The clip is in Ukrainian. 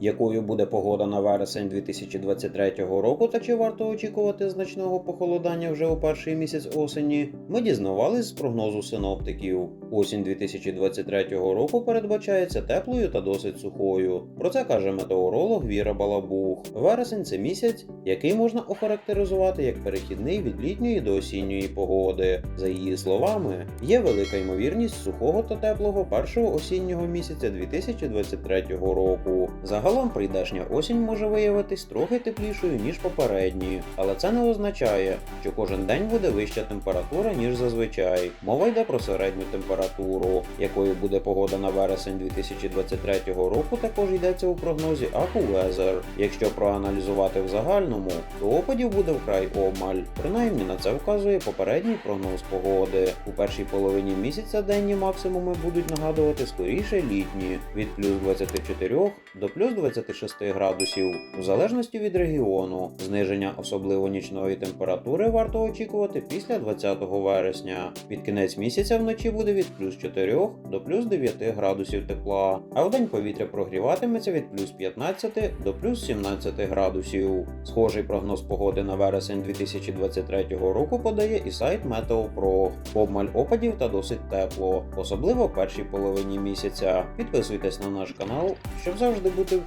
Якою буде погода на вересень 2023 року та чи варто очікувати значного похолодання вже у перший місяць осені, ми дізнавались з прогнозу синоптиків. Осінь 2023 року передбачається теплою та досить сухою. Про це каже метеоролог Віра Балабух. Вересень це місяць, який можна охарактеризувати як перехідний від літньої до осінньої погоди. За її словами, є велика ймовірність сухого та теплого першого осіннього місяця 2023 року. Прийдешня осінь може виявитись трохи теплішою ніж попередні, але це не означає, що кожен день буде вища температура ніж зазвичай. Мова йде про середню температуру, якою буде погода на вересень 2023 року. Також йдеться у прогнозі AccuWeather. Якщо проаналізувати в загальному, то опадів буде вкрай обмаль. Принаймні на це вказує попередній прогноз погоди. У першій половині місяця денні максимуми будуть нагадувати скоріше літні від плюс 24 до плюс 26 градусів, у залежності від регіону. Зниження особливо нічної температури варто очікувати після 20 вересня. Під кінець місяця вночі буде від плюс 4 до плюс 9 градусів тепла, а вдень повітря прогріватиметься від плюс 15 до плюс 17 градусів. Схожий прогноз погоди на вересень 2023 року подає і сайт Метеопро. Обмаль опадів та досить тепло, особливо в першій половині місяця. Підписуйтесь на наш канал, щоб завжди бути в